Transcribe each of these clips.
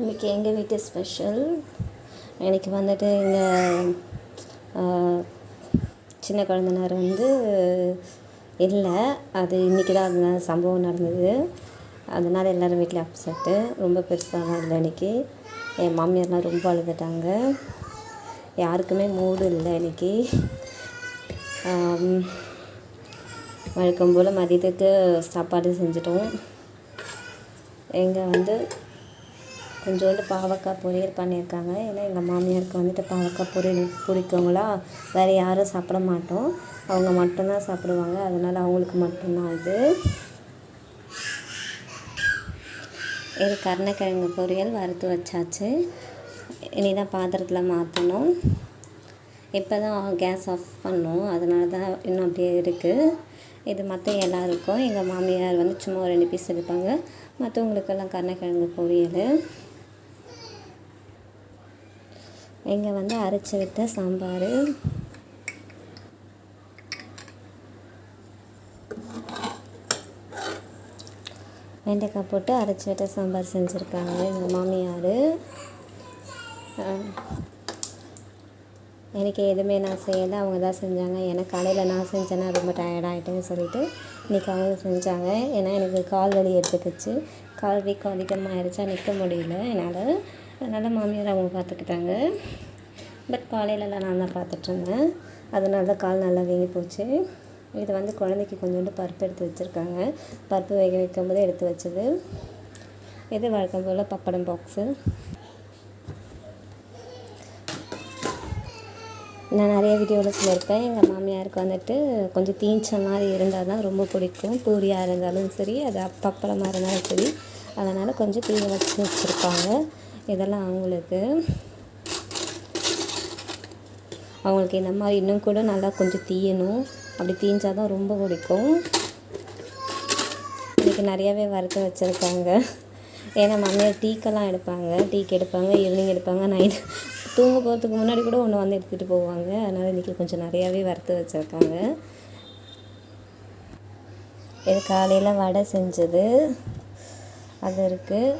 இன்றைக்கி எங்கள் வீட்டு ஸ்பெஷல் எனக்கு வந்துட்டு எங்கள் சின்ன குழந்தனார் வந்து இல்லை. அது இன்றைக்கி தான் அந்த சம்பவம் நடந்தது. அதனால் எல்லோரும் வீட்டில் அப்செட்டு ரொம்ப பெருசாலாம் இல்லை இன்றைக்கி என் மாமியார்லாம் ரொம்ப அழுதுட்டாங்க. யாருக்குமே மூடு இல்லை இன்றைக்கி வழக்கம் போல் மதியத்துக்கு சாப்பாடு செஞ்சிட்டோம். எங்கள் வந்து கொஞ்சோண்டு பாவக்காய் பொரியல் பண்ணியிருக்காங்க. ஏன்னா எங்கள் மாமியாருக்கு வந்துட்டு பாவக்காய் பொரியல் பிடிக்குங்களா? வேறு யாரும் சாப்பிட மாட்டோம். அவங்க மட்டும்தான் சாப்பிடுவாங்க. அதனால் அவங்களுக்கு மட்டும்தான் இது இது கருணக்கிழங்கு பொரியல் வறுத்து வச்சாச்சு. இனி தான் பாத்திரத்தில் மாற்றணும் இப்போ தான் கேஸ் ஆஃப் பண்ணோம். அதனால தான் இன்னும் அப்படியே இருக்குது இது மற்ற எல்லோருக்கும். எங்கள் மாமியார் வந்து சும்மா ஒரு ரெண்டு பீஸ் எடுப்பாங்க. மற்றவங்களுக்கெல்லாம் கருணக்கிழங்கு பொரியல். இங்கே வந்து அரைச்சி விட்ட சாம்பார். வெண்டைக்காய் போட்டு அரைச்சி விட்ட சாம்பார் செஞ்சுருக்காங்க எங்கள் மாமியார். எனக்கு எதுவுமே நான் செய்யலை அவங்க தான் செஞ்சாங்க. ஏன்னா காலையில் நான் செஞ்சேன்னா ரொம்ப டயர்டாகிட்டேன்னு சொல்லிட்டு இன்றைக்கி அவங்க செஞ்சாங்க. ஏன்னா எனக்கு கால் வலி எடுத்துக்கிச்சு. கால் வீக்கம் அதிகமாகிடுச்சா நிற்க முடியல. என்னால் அதனால் மாமியார் அவங்க பார்த்துக்கிட்டாங்க. பட் காலையிலலாம் நான் தான் பார்த்துட்ருந்தேன். அதனால தான் கால் நல்லா வீங்கி போச்சு. இது வந்து குழந்தைக்கு கொஞ்சோண்டு பருப்பு எடுத்து வச்சுருக்காங்க. பருப்பு வேக வைக்கும்போது எடுத்து வச்சது. இது வழக்கம் போல் பப்படம் பாக்ஸு. நான் நிறைய வீடியோவில் சொல்லியிருப்பேன். எங்கள் மாமியாருக்கு வந்துட்டு கொஞ்சம் தீஞ்ச மாதிரி இருந்தால் தான் ரொம்ப பிடிக்கும். பூரியாக இருந்தாலும் சரி அது பப்பளமாக இருந்தாலும் சரி. அதனால் கொஞ்சம் தீய வச்சு வச்சுருப்பாங்க. இதெல்லாம் அவங்களுக்கு. அவங்களுக்கு இந்த மாதிரி இன்னும் கூட நல்லா கொஞ்சம் தீயணும். அப்படி தீஞ்சால் தான் ரொம்ப பிடிக்கும். இன்றைக்கி நிறையாவே வறுத்து வச்சுருக்காங்க. ஏன்னா மாமியார் டீக்கெல்லாம் எடுப்பாங்க. டீக்கு எடுப்பாங்க ஈவினிங் எடுப்பாங்க நைட் தூங்க போகிறதுக்கு முன்னாடி கூட ஒன்று வந்து எடுத்துகிட்டு போவாங்க. அதனால் இன்றைக்கி கொஞ்சம் நிறையாவே வறுத்து வச்சுருக்காங்க. இது காலையில் வடை செஞ்சது. அது இருக்குது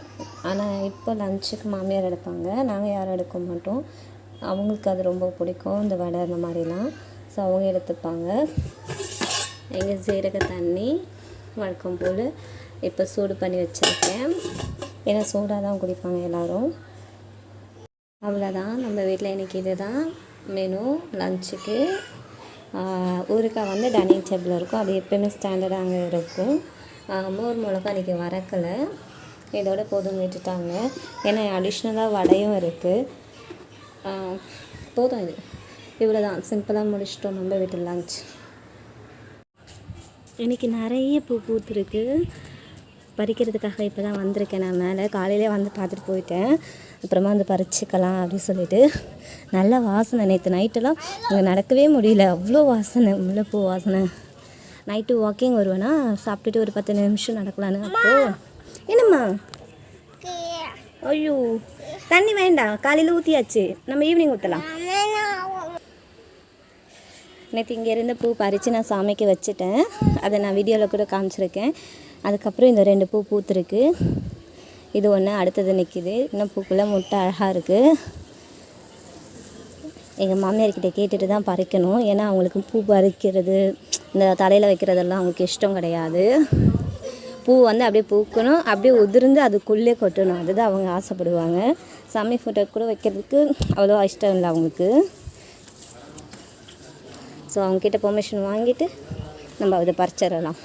ஆனால் இப்போ லஞ்சுக்கு மாமியார் எடுப்பாங்க. நாங்கள் யாரும் எடுக்க மாட்டோம். அவங்களுக்கு அது ரொம்ப பிடிக்கும். இந்த வடை அந்த மாதிரிலாம். ஸோ அவங்க எடுத்துப்பாங்க. எங்கள் சீரக தண்ணி வழக்கம் போல் இப்போ சூடு பண்ணி வச்சுருக்கேன். ஏன்னா சூடாக தான் குடிப்பாங்க எல்லோரும். அவ்வளோதான் நம்ம வீட்டில் இன்றைக்கி இது தான் மெனு லஞ்சுக்கு ஊறுக்காய் வந்து டைனிங் டேபிள் இருக்கும். அது எப்பயுமே ஸ்டாண்டர்டாக அங்கே இருக்கும். மோர் மிளகா இன்றைக்கி வறக்கலை. இதோட போதும் விட்டுட்டாங்க. ஏன்னா அடிஷ்னலாக வடையும் இருக்குது போதும் இது. இவ்வளோ தான் சிம்பிளாக முடிச்சிட்டோம். நம்ம வீட்டு லஞ்ச் இன்றைக்கி நிறைய பூ பூத்துருக்கு. பறிக்கிறதுக்காக இப்போ தான் வந்திருக்கேன் நான் மேலே. காலையிலே வந்து பார்த்துட்டு போயிட்டேன். அப்புறமா வந்து பறிச்சிக்கலாம் அப்படின்னு சொல்லிட்டு. நல்ல வாசனை. நேற்று நைட்டெல்லாம் இங்கே நடக்கவே முடியல. அவ்வளோ வாசனை. முல்லைப்பூ வாசனை. நைட்டு வாக்கிங் வருவேன்னா சாப்பிட்டுட்டு ஒரு பத்து நிமிஷம் நடக்கலான்னு. அப்போது என்னம்மா? ஐயோ தண்ணி வேண்டாம் காலையில் ஊற்றியாச்சு நம்ம ஈவினிங் ஊற்றலாம் நேற்று இங்கே இருந்த பூ பறித்து நான் சாமிக்கு வச்சுட்டேன். அதை நான் வீடியோவில் கூட காமிச்சிருக்கேன். அதுக்கப்புறம் இந்த ரெண்டு பூ பூத்துருக்கு. இது ஒன்று அடுத்தது நிற்கிது இன்னும் பூக்குள்ளே முட்டை அழகாக இருக்குது எங்கள் மாமியார்கிட்ட கேட்டுட்டு தான் பறிக்கணும். ஏன்னா அவங்களுக்கு பூ பறிக்கிறது இந்த தலையில் வைக்கிறதெல்லாம் அவங்களுக்கு இஷ்டம் கிடையாது. பூ வந்து அப்படியே பூக்கணும். அப்படியே உதிர்ந்து அதுக்குள்ளே கொட்டணும். அதுதான் அவங்க ஆசைப்படுவாங்க. சாமி ஃபோட்டோ கூட வைக்கிறதுக்கு அவ்வளோ இஷ்டம் இல்லை அவங்களுக்கு. ஸோ அவங்கக்கிட்ட பெர்மிஷன் வாங்கிட்டு நம்ம அதை பறிச்சிடலாம்.